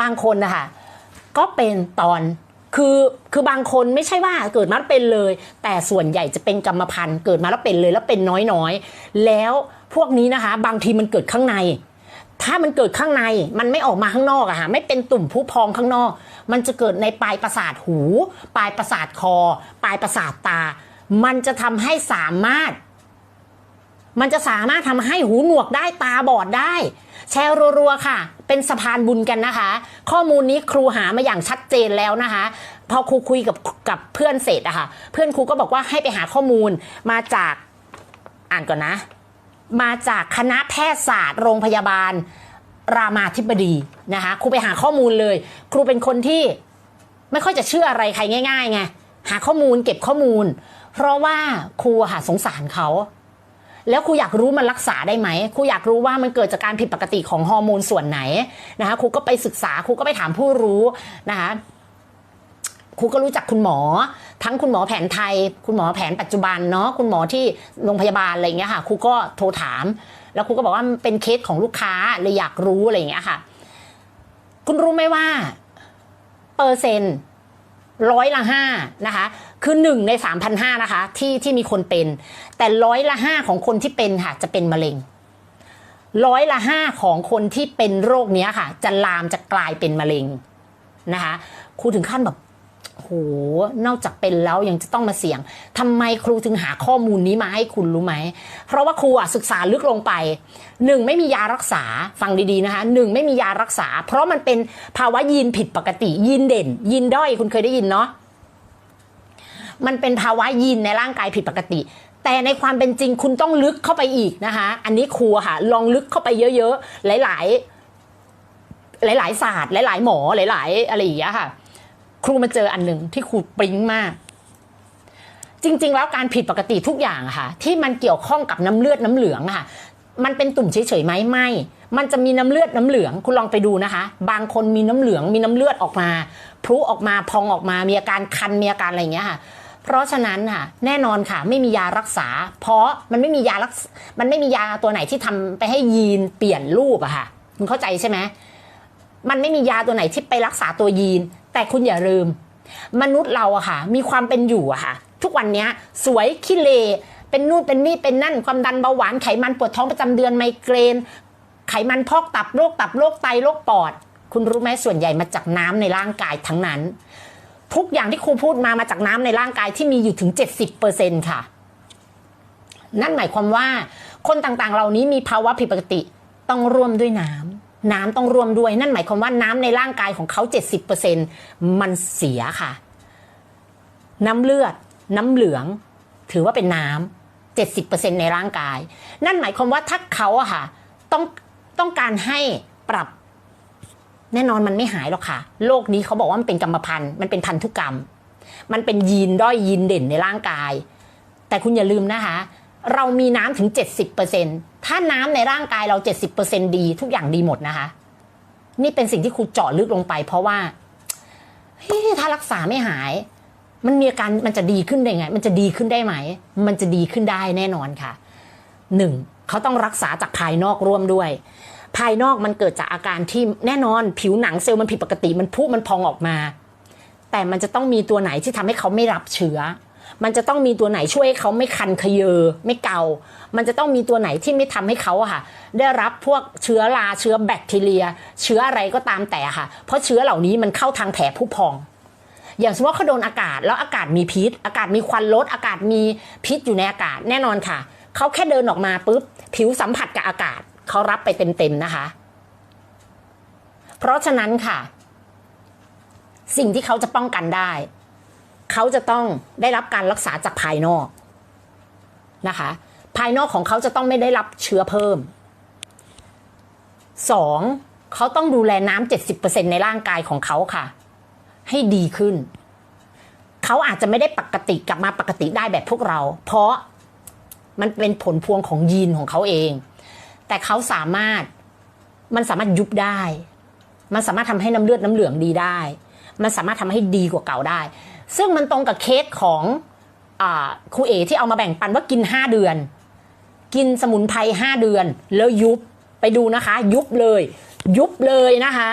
บางคนนะคะก็เป็นตอนคือคือบางคนไม่ใช่ว่าเกิดมาแล้วเป็นเลย แต่ส่วนใหญ่จะเป็นกรรมพันธุ์เกิดมาแล้วเป็นเลยแล้วเป็นน้อยๆ แล้วพวกนี้นะคะ บางทีมันเกิดข้างใน ถ้ามันเกิดข้างในมันไม่ออกมาข้างนอกอะค่ะไม่เป็นตุ่มผู้พองข้างนอก มันจะเกิดในปลายประสาทหู ปลายประสาทคอ ปลายประสาทตา มันจะทำให้สามารถ มันจะสามารถทำให้หูหนวกได้ตาบอดได้ แชร์รัวๆค่ะ เป็นสะพานบุญกันนะคะ ข้อมูลนี้ครูหามาอย่างชัดเจนแล้วนะคะ พอครูคุยกับกับเพื่อนเสร็จอะค่ะ เพื่อนครูก็บอกว่าให้ไปหาข้อมูลมาจากอ่านก่อนนะ มาจากคณะแพทยศาสตร์ โรงพยาบาล รามาธิบดีนะคะครูไปหาข้อมูลเลย ครูเป็นคนที่ไม่ค่อยจะเชื่ออะไรใครง่ายๆไงหาข้อมูลเก็บข้อมูล เพราะว่าครูค่ะสงสารเขา แล้วครูอยากรู้มันรักษาได้ไหมครูอยากรู้ว่ามันเกิดจากการผิดปกติของฮอร์โมนส่วนไหนนะคะครูก็ไปศึกษาครูก็ไปถามผู้รู้นะคะครูก็รู้จักคุณหมอ ทั้งคุณหมอแผนไทย คุณหมอแผนปัจจุบันเนาะคุณหมอที่โรงพยาบาลอะไรอย่างเงี้ยค่ะครูก็โทรถาม แล้วครูก็บอกว่าเป็นเคสของลูกค้าเลยอยากรู้อะไรอย่างเงี้ยค่ะ คุณรู้ไหมว่าเปอร์เซ็นต์ร้อยละห้านะคะ คือหนึ่งในสามพันห้านะคะ ที่ที่มีคนเป็น แต่ร้อยละห้าของคนที่เป็นค่ะ จะเป็นมะเร็งร้อยละห้าของคนที่เป็นโรคเนี้ยค่ะ จะลามจะกลายเป็นมะเร็งนะคะครูถึงขั้นแบบโหนอกจากเป็นแล้วยังจะต้องมาเสี่ยงทำไมครูถึงหาข้อมูลนี้มาให้คุณรู้ไหม เพราะว่าครูอะศึกษาลึกลงไปหนึ่งไม่มียารักษาฟังดีๆนะคะหนึ่งไม่มียารักษา เพราะมันเป็นภาวะยีนผิดปกติยีนเด่นยีนด้อยคุณเคยได้ยินเนาะ มันเป็นภาวะยีนในร่างกายผิดปกติ แต่ในความเป็นจริงคุณต้องลึกเข้าไปอีกนะคะ อันนี้ครูค่ะ ลองลึกเข้าไปเยอะๆ หลาย ๆ หลาย ๆ ศาสตร์ หลาย ๆ หมอหลาย ๆ อะไรอย่างเงี้ยค่ะ ครูมาเจออันหนึ่งที่ครูปริ้งมาก จริง ๆ แล้วการผิดปกติทุกอย่างค่ะ ที่มันเกี่ยวข้องกับน้ำเลือดน้ำเหลืองค่ะมันเป็นตุ่มเฉยๆไหมไม่ มันจะมีน้ำเลือดน้ำเหลือง คุณลองไปดูนะคะ บางคนมีน้ำเหลือง มีน้ำเลือดออกมา พลุออกมา พองออกมา มีอาการคัน มีอาการอะไรอย่างเงี้ยค่ะ เพราะฉะนั้นค่ะแน่นอนค่ะไม่มียารักษา เพราะมันไม่มียารักมันไม่มียาตัวไหนที่ทำไปให้ยีนเปลี่ยนรูปอะค่ะคุณเข้าใจใช่ไหมมันไม่มียาตัวไหนที่ไปรักษาตัวยีน แต่คุณอย่าลืม มนุษย์เราอะค่ะ มีความเป็นอยู่อะค่ะ ทุกวันนี้สวยขี้เลเป็นนู่นเป็นนี่เป็นนั่น ความดันเบาหวานไขมันปวดท้องประจำเดือนไมเกรน ไขมันพอกตับโรคตับโรคไตโรคปอด คุณรู้ไหมส่วนใหญ่มาจากน้ำในร่างกายทั้งนั้น ทุกอย่างที่ครูพูดมามาจากน้ำในร่างกายที่มีอยู่ถึง 70%ค่ะ นั่นหมายความว่า คนต่างๆ เหล่านี้มีภาวะผิดปกติต้องร่วมด้วยน้ำน้ำต้องร่วมด้วย นั่นหมายความว่าน้ำในร่างกายของเขา 70%มันเสียค่ะ น้ำเลือด น้ำเหลือง ถือว่าเป็นน้ำ70%ในร่างกาย นั่นหมายความว่าถ้าเขาอะค่ะ ต้องต้องการให้ปรับ แน่นอนมันไม่หายหรอกค่ะ โรคนี้เขาบอกว่ามันเป็นกรรมพันธุ์ มันเป็นพันธุกรรม มันเป็นยีนด้อยยีนเด่นในร่างกาย แต่คุณอย่าลืมนะคะ เรามีน้ำถึง 70%ถ้าน้ำในร่างกายเรา 70%ดีทุกอย่างดีหมดนะคะ นี่เป็นสิ่งที่ครูเจาะลึกลงไป เพราะว่าถ้ารักษาไม่หาย มันมีอาการมันจะดีขึ้นได้ไง มันจะดีขึ้นได้ไหม มันจะดีขึ้นได้แน่นอนค่ะหนึ่งเขาต้องรักษาจากภายนอกร่วมด้วย ภายนอกมันเกิดจากอาการที่แน่นอนผิวหนังเซลล์มันผิดปกติมันพุมันพองออกมา แต่มันจะต้องมีตัวไหนที่ทำให้เขาไม่รับเชื้อ มันจะต้องมีตัวไหนช่วยให้เขาไม่คันเขยอไม่เกา มันจะต้องมีตัวไหนที่ไม่ทำให้เขาอะค่ะ ได้รับพวกเชื้อราเชื้อแบคทีเรีย เชื้ออะไรก็ตามแต่ค่ะ เพราะเชื้อเหล่านี้มันเข้าทางแผลผู้พองอย่างสมมติว่าเขาโดนอากาศแล้วอากาศมีพิษ อากาศมีควันลดอากาศมีพิษอยู่ในอากาศแน่นอนค่ะ เขาแค่เดินออกมาปุ๊บผิวสัมผัสกับอากาศ เขารับไปเต็มๆนะคะ เพราะฉะนั้นค่ะ สิ่งที่เขาจะป้องกันได้ เขาจะต้องได้รับการรักษาจากภายนอกนะคะ ภายนอกของเขาจะต้องไม่ได้รับเชื้อเพิ่มสองเขาต้องดูแลน้ำเจ็ดสิบเปอร์เซ็นในร่างกายของเขาค่ะ ให้ดีขึ้น เขาอาจจะไม่ได้ปกติกลับมาปกติได้แบบพวกเรา เพราะมันเป็นผลพวงของยีนของเขาเอง แต่เขาสามารถมันสามารถยุบได้ มันสามารถทำให้น้ำเลือดน้ำเหลืองดีได้ มันสามารถทำให้ดีกว่าเก่าได้ ซึ่งมันตรงกับเคสของอครูเอที่เอามาแบ่งปันว่ากิน 5 เดือน กินสมุนไพร5เดือน แล้วยุบไปดูนะคะ ยุบเลย ยุบเลยนะคะ